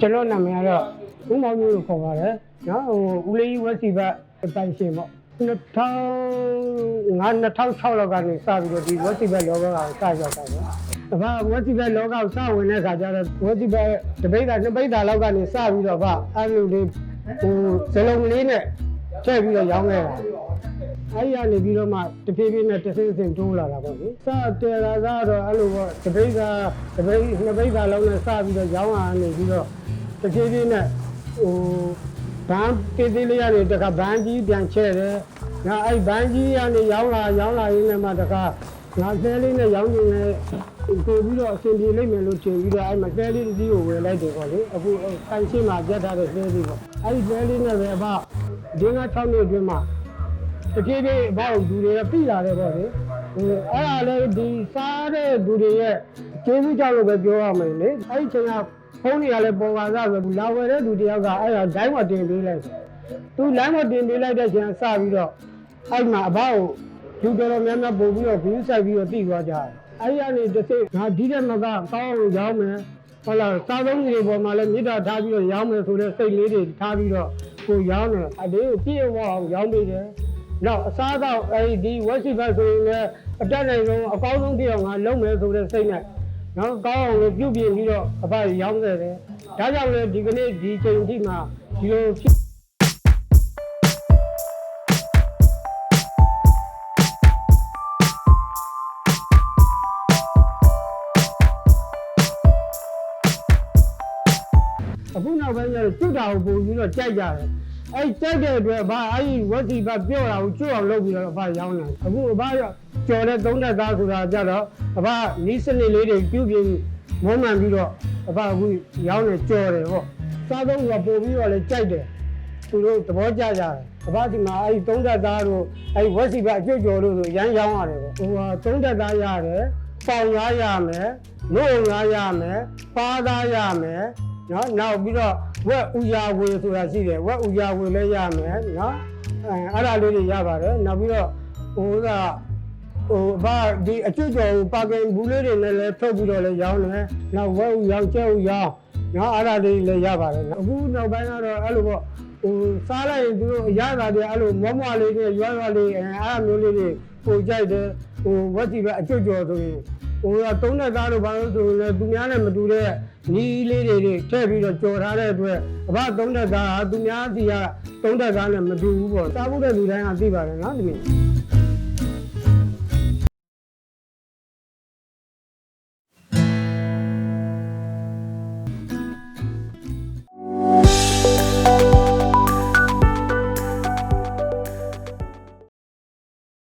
ကျွန်တော်နာမည်ကတော့ဦးမောင်မျိုးလို့ခေါ်ပါတယ်နော်ဟိုဦးလေးကြီးဝက်စီဘတ်တိုင်ရှင်ပေါ့2005 2006လောက်ကနေစပြီးတော့ဒီဝက်စီဘတ်လောကကိုစရောက်တာပေါ့။ဒါကဝက်စီဘတ်လောကကိုစဝင်တဲ့အခါကျတော့ဝက်စီဘတ်တပိတ်တာနှစ်ပိတ်တာလောက်ကနေစပြီးတော့ဗအဲ့လိုလေးဟိုဇလုံးလေးနဲ့ ထည့်ပြီးတော့ရောင်းခဲ့တာ။အဲ့ဒီကနေပြီးတော့မှတဖြည်းဖြည်းနဲ့တစ်ဆင့်ဆင့်တိုးလာတာပေါ့လေ။စတယ်လာကတော့အဲ့လိုပေါ့တပိတ်တာတပိတ်နှစ်ပိတ်တာလောက်နဲ့စပြီးတော့ရောင်းလာနေပြီးတော့တဖြည်းဖြည်းနဲ့ဟိုဘန်းတေးသေးလေးရတယ်တခါဘန်းကြီးပြန်ချဲ့တယ်။ငါအဲ့ဘန်းကြီးကနေရောင်းလာရောင်းလာရင်းနဲ့မှတခါငါဆဲလေးနဲ့ရောင်းနေတယ်ပို့ပြီးတော့အဆင်ပြေလိမ့်မယ်လို့ထင်ပြီးတော့အဲ့မှာဆဲလေးတစ်စီးကိုဝယ်လိုက်တယ်ပေါ့လေ။အခုဆိုင်ရှင်းမှာပြတ်ထားတဲ့ဆဲလေးပေါ့။အဲ့ဒီဆဲလေးနဲ့ပဲအဖ ဒီငါ6နှစ်အတွင်းမှာတပြေးပြေးဘောက်ဒူတွေကပြည်လာတယ်ပေါ့လေဟိုအဲ့ဒါလည်းဒီစားတဲ့ဒူတွေရဲ့ကျေးဇူးကြောင့်လို့ပဲပြောရမယ်လေအဲ့ဒီချိန်ကဖုန်းတွေကလည်းပေါ်ပါသားပဲလာဝယ်တဲ့ဒူတယောက်ကအဲ့ဒါဒိုင်းမတင်ပေးလိုက်တယ်သူလိုင်းမတင်ပေးလိုက်တဲ့ချိန်ကစပြီးတော့အဲ့မှာအဘောက်လူတော်တော်များများပို့ပြီးတော့ဘူးဆိုင်ပြီးတော့တိသွားကြတယ်အဲ့ဒီကနေတစ်စိတ်ငါဒီတဲ့မကကောင်းအောင်ရောင်းမယ်ဟုတ်လားစားသုံးတွေပေါ်မှာလည်းမြစ်တာထားပြီးတော့ရောင်းမယ်ဆိုတဲ့စိတ်လေးတွေထားပြီးတော့ ကိုရောင်းတယ်အတေးကိုပြည့်ဝအောင်ရောင်းပေးတယ်နောက်အစားတော့အဲဒီဝက်စီဘတ်ဆိုရင်လည်းအတက်နိုင်ဆုံးအကောင်းဆုံးပြည့်အောင်ငါလုပ်မယ်ဆိုတဲ့စိတ်နဲ့နော်ကောင်းအောင်လို့ပြုပြင်ပြီးတော့အဖရောင်းခဲ့တယ်။ဒါကြောင့်လေဒီကနေ့ဒီချိန်ထိမှဒီလိုဖြစ် အခုနောက်ပိုင်းကျတော့ကျွတ်တာကိုပုံပြီးတော့ကြိုက်ကြတယ်။အဲ့ကြိုက်တဲ့အတွက်ဗာအဲ့ဒီဝက်စီဘတ်ပြော့တာကိုကျွတ်အောင်လုပ်ပြီးတော့ဗာရောင်းတယ်။အခုဗာကျော်တဲ့သုံးသက်သားဆိုတာကြတော့ဗာနီးစနစ်လေးတွေပြုပြင်မွမ်းမံပြီးတော့ဗာအခုရောင်းနေကြော်တယ်ပေါ့။စားသုံးကပို့ပြီးတော့လည်းကြိုက်တယ်။သူတို့သဘောကျကြတယ်။ဗာဒီမှာအဲ့ဒီသုံးသက်သားတို့အဲ့ဒီဝက်စီဘတ်အကျွတ်ကျော်လို့ဆိုရမ်းရောင်းရတယ်ပေါ့။ဟိုဟာသုံးသက်သားရတယ်။ပေါင်ရားရမယ်။နို့ရားရမယ်။ပါးသားရမယ်။ နော်နောက်ပြီးတော့ဝက်ဥယာဝေဆိုတာရှိတယ်ဝက်ဥယာဝေလည်းရမယ်နော်အဲအဲ့ဒါလေးတွေရပါတယ်နောက်ပြီးတော့ဟိုကဟိုဘာဒီအကျွတ်ကျော်ပါကင်ဘူးလေးတွေနဲ့လည်းထုတ်ပြီးတော့လည်းရောင်းတယ်နောက်ဝက်ဥရောင်းကျဲဥရောင်းနော်အဲ့ဒါလေးလည်းရပါတယ်အခုနောက်ပိုင်းကတော့အဲ့လိုပေါ့ဟိုစားလိုက်ရင်သူတို့အရသာတွေအဲ့လိုမွားမွားလေးတွေရွာရွာလေးအဲအဲ့ဒါမျိုးလေးတွေပိုကြိုက်တယ်ဟိုဝက်စီပဲအကျွတ်ကျော်ဆိုရင် ဟိုကသုံးတဲ့သားတို့ဘာလို့ဆိုလဲသူများနဲ့မတူတဲ့နီးလေးတွေတွေထည့်ပြီးတော့ကြော်ထားတဲ့အတွက်အဘသုံးတဲ့သားဟာသူများစီကသုံးတဲ့သားနဲ့မတူဘူးပေါ့စားဖို့တဲ့လူတိုင်းကသိပါတယ်နော်ဒီလို